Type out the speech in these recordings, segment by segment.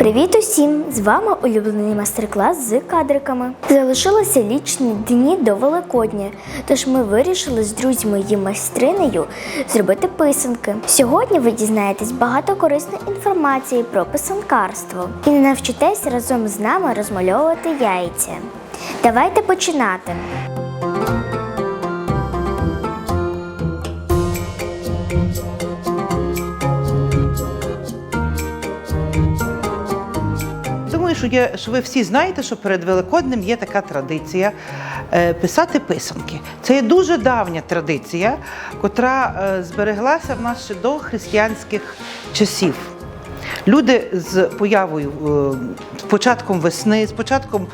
Привіт усім! З вами улюблений майстер-клас з кадриками. Залишилося лічні дні до Великодня, тож ми вирішили з друзями і майстринею зробити писанки. Сьогодні ви дізнаєтесь багато корисної інформації про писанкарство і навчитесь разом з нами розмальовувати яйця. Давайте починати. Що, є, що ви всі знаєте, що перед Великоднем є така традиція е, писати писанки. Це є дуже давня традиція, котра е, збереглася в нас ще до християнських часів. Люди з появою, е, з початком весни, з початком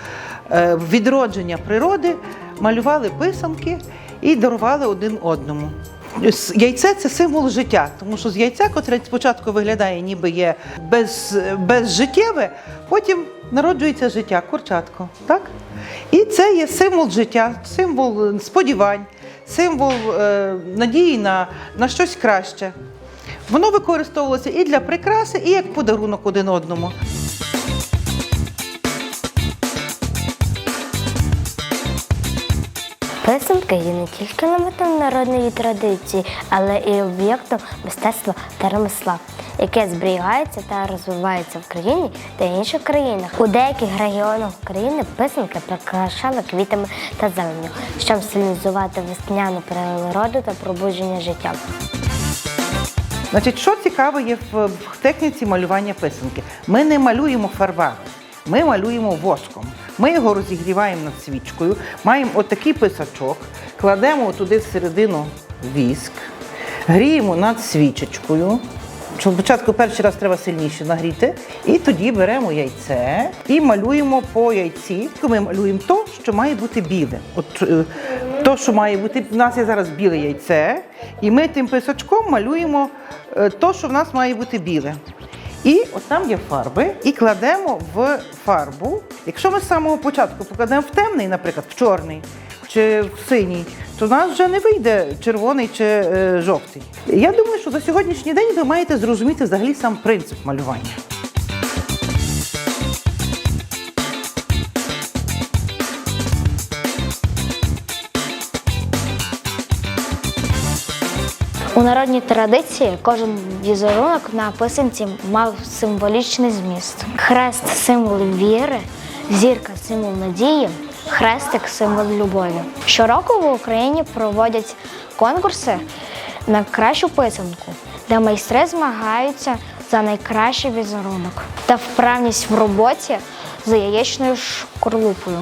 відродження природи малювали писанки і дарували один одному. Яйце це символ життя, тому що з яйця, котре спочатку виглядає, ніби є без, безжиттєве, потім народжується життя, курчатко. Так? І це є символ життя, символ сподівань, символ е, надії на, на щось краще. Воно використовувалося і для прикраси, і як подарунок один одному. Писанка є не тільки елементом народної традиції, але і об'єктом мистецтва та ремесла, яке зберігається та розвивається в країні та інших країнах. У деяких регіонах України писанки прикрашали квітами та зеленню, щоб символізувати весняну природу та пробудження життя. Значить, що цікаве є в техніці малювання писанки? Ми не малюємо фарбами, ми малюємо воском. Ми його розігріваємо над свічкою, маємо отакий писачок, кладемо туди всередину віск, гріємо над свічечкою. Спочатку перший раз треба сильніше нагріти, і тоді беремо яйце і малюємо по яйці. Ми малюємо то, що має бути біле. От е, то, що має бути, в нас є зараз біле яйце, і ми тим писачком малюємо е, то, що в нас має бути біле. І ось там є фарби, і кладемо в фарбу. Якщо ми з самого початку покладемо в темний, наприклад, в чорний чи в синій, то в нас вже не вийде червоний чи е, жовтий. Я думаю, що за сьогоднішній день ви маєте зрозуміти взагалі сам принцип малювання. У народній традиції кожен візерунок на писанці мав символічний зміст. Хрест символ віри, зірка символ надії, хрестик символ любові. Щороку в Україні проводять конкурси на кращу писанку, де майстри змагаються за найкращий візерунок та вправність в роботі за яєчною шкорлупою.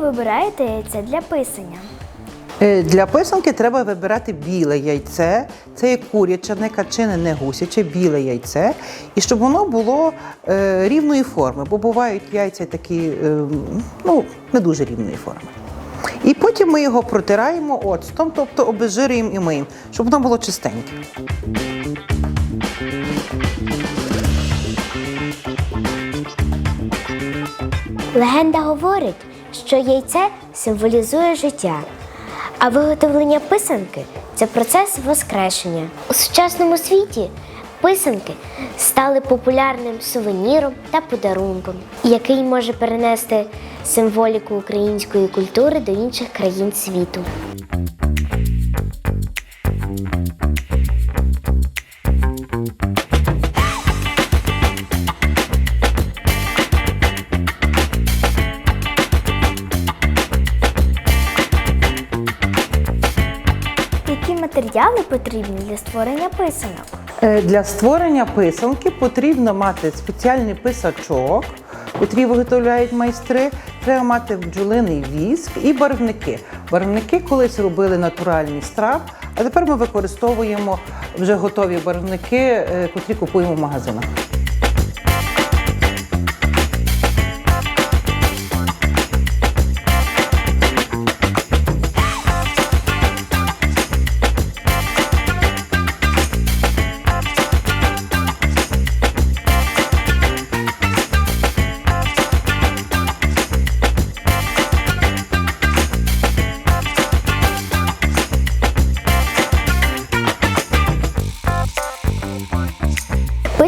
Вибираєте яйця для писання? Е, Для писанки треба вибирати біле яйце. Це є куряче, не качине, не гусяче, біле яйце. І щоб воно було е, рівної форми, бо бувають яйця такі е, ну, не дуже рівної форми. І потім ми його протираємо оцтом, тобто обезжирюємо і миємо, щоб воно було чистеньке. Легенда говорить, що яйце символізує життя, а виготовлення писанки це процес воскрешення. У сучасному світі писанки стали популярним сувеніром та подарунком, який може перенести символіку української культури до інших країн світу. Матеріали потрібні для створення писанок? Е, Для створення писанки потрібно мати спеціальний писачок, котрі виготовляють майстри. Треба мати бджолиний віск і барвники. Барвники колись робили натуральний страв, а тепер ми використовуємо вже готові барвники, е, котрі купуємо в магазинах.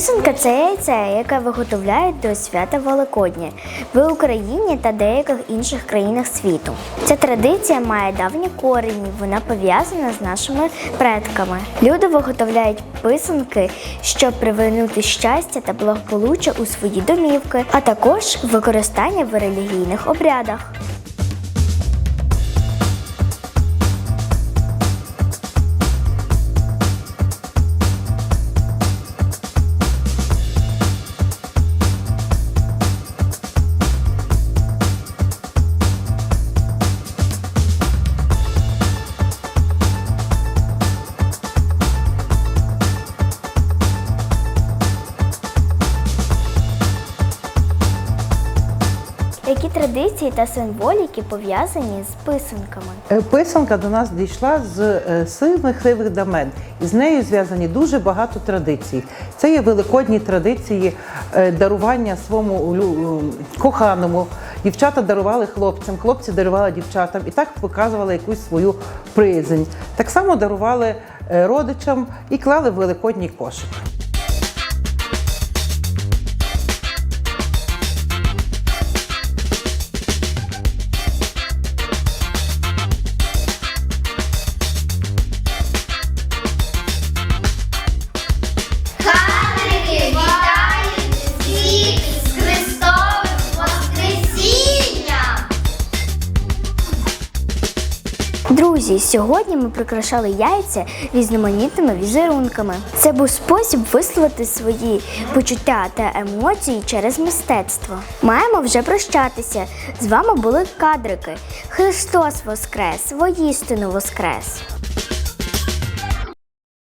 Писанка це яйце, яке виготовляють до свята Великодня в Україні та деяких інших країнах світу. Ця традиція має давні корені, вона пов'язана з нашими предками. Люди виготовляють писанки, щоб привернути щастя та благополуччя у свої домівки, а також використання в релігійних обрядах. Традиції та символіки пов'язані з писанками? Е, Писанка до нас дійшла з е, сивих сивих давен, і з нею зв'язані дуже багато традицій. Це є великодні традиції е, дарування своєму коханому. Дівчата дарували хлопцям, хлопці дарували дівчатам і так показували якусь свою приязнь. Так само дарували родичам і клали в великодній кошик. Друзі, сьогодні ми прикрашали яйця різноманітними візерунками. Це був спосіб висловити свої почуття та емоції через мистецтво. Маємо вже прощатися. З вами були кадрики. Христос Воскрес! Воістину Воскрес!